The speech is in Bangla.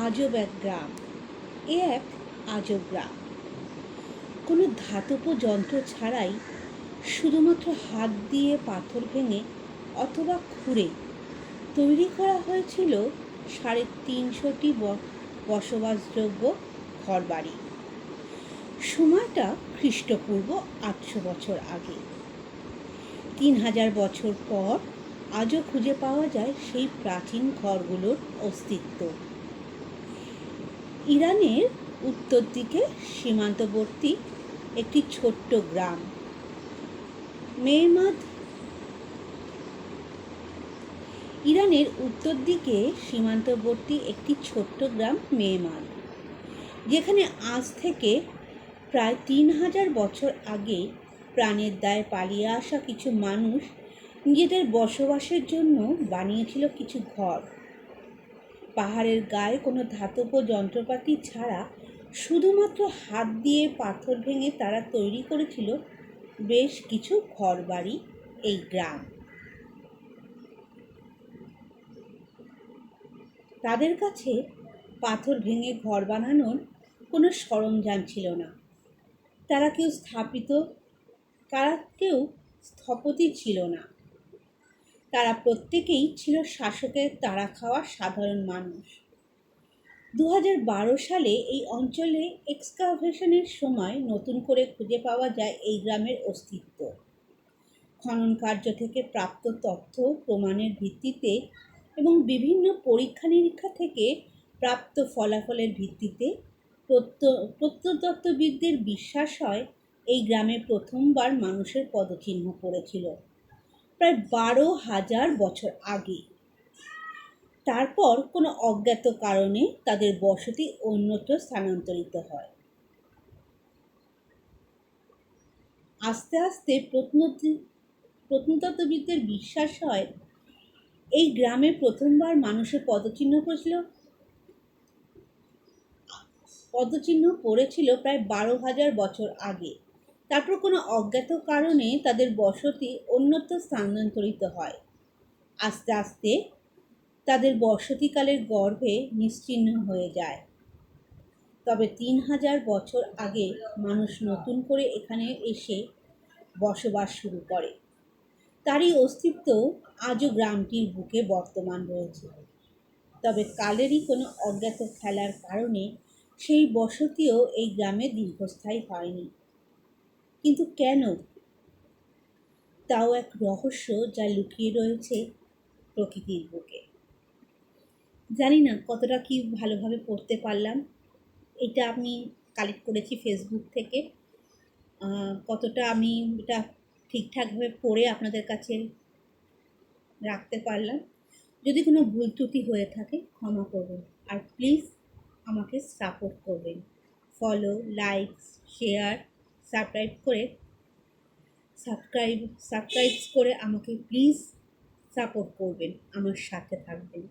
আজব এক গ্রাম। এ এক আজব গ্রাম। কোনো ধাতব যন্ত্র ছাড়াই শুধুমাত্র হাত দিয়ে পাথর ভেঙে অথবা খুঁড়ে তৈরি করা হয়েছিল সাড়ে তিনশোটি বসবাসযোগ্য ঘরবাড়ি। সময়টা খ্রিস্টপূর্ব আটশো বছর আগে। তিন হাজার বছর পর আজও খুঁজে পাওয়া যায় সেই প্রাচীন ঘরগুলোর অস্তিত্ব। ইরানের উত্তর দিকে সীমান্তবর্তী একটি ছোট্ট গ্রাম। মেহমাদ ইরানের উত্তর দিকে সীমান্তবর্তী একটি ছোট্ট গ্রাম মেহমাদ, যেখানে আজ থেকে প্রায় তিন হাজার বছর আগে প্রাণের দায়ে পালিয়ে আসা কিছু মানুষ নিজেদের বসবাসের জন্য বানিয়েছিল কিছু ঘর। পাহাড়ের গায়ে কোনো ধাতব যন্ত্রপাতি ছাড়া শুধুমাত্র হাত দিয়ে পাথর ভেঙে তারা তৈরি করেছিল বেশ কিছু ঘরবাড়ি এই গ্রাম। তাদের কাছে পাথর ভেঙে ঘর বানানোর কোনো সরঞ্জাম ছিল না। তারা কেউ স্থাপিত, তারা কেউ স্থপতি ছিল না। তারা প্রত্যেকেই ছিল শাসকের তাড়া খাওয়া সাধারণ মানুষ। দু সালে এই অঞ্চলে এক্সকাভেশনের সময় নতুন করে খুঁজে পাওয়া যায় এই গ্রামের অস্তিত্ব। খনন কার্য থেকে প্রাপ্ত তথ্য, প্রমাণের ভিত্তিতে এবং বিভিন্ন পরীক্ষা নিরীক্ষা থেকে প্রাপ্ত ফলাফলের ভিত্তিতে প্রত্য- প্রত্নতত্ত্ববিদদের বিশ্বাস হয় এই গ্রামে প্রথমবার মানুষের পদচিহ্ন পড়েছিল। প্রায় বারো হাজার বছর আগে। তারপর কোনো অজ্ঞাত কারণে তাদের বসতি অন্যত্র স্থানান্তরিত হয়। আস্তে আস্তে প্রত্নতি- প্রত্নতত্ত্ববিদদের বিশ্বাস হয়, এই গ্রামে প্রথমবার মানুষের পদচিহ্ন পড়েছিল। পদচিহ্ন পড়েছিল প্রায় বারো হাজার বছর আগে। তারপর কোনো অজ্ঞাত কারণে তাদের বসতি অন্যত্র স্থানান্তরিত হয়। আস্তে আস্তে তাদের বসতিকালের গর্ভে নিশ্চিহ্ন হয়ে যায়। তবে তিন হাজার বছর আগে মানুষ নতুন করে এখানে এসে বসবাস শুরু করে। তারই অস্তিত্ব আজও গ্রামটির বুকে বর্তমান রয়েছে। তবে কালেরই কোনো অজ্ঞাত খেলার কারণে সেই বসতিও এই গ্রামে দীর্ঘস্থায়ী হয়নি। কিন্তু কেন? তাও এক রহস্য যা লুকিয়ে রয়েছে প্রকৃতির বুকে। জানি না কতটা কি ভালোভাবে পড়তে পারলাম। এটা আমি কালেক্ট করেছি ফেসবুক থেকে। কতটা আমি এটা ঠিকঠাকভাবে পড়ে আপনাদের কাছে রাখতে পারলাম। যদি কোনো ভুল ত্রুটি হয়ে থাকে ক্ষমা করবেন আর প্লিজ আমাকে সাপোর্ট করবেন। ফলো লাইক শেয়ার সাবস্ক্রাইব করে সাবস্ক্রাইব সাবস্ক্রাইব করে আমাকে প্লিজ সাপোর্ট করবেন আমার সাথে থাকবেন।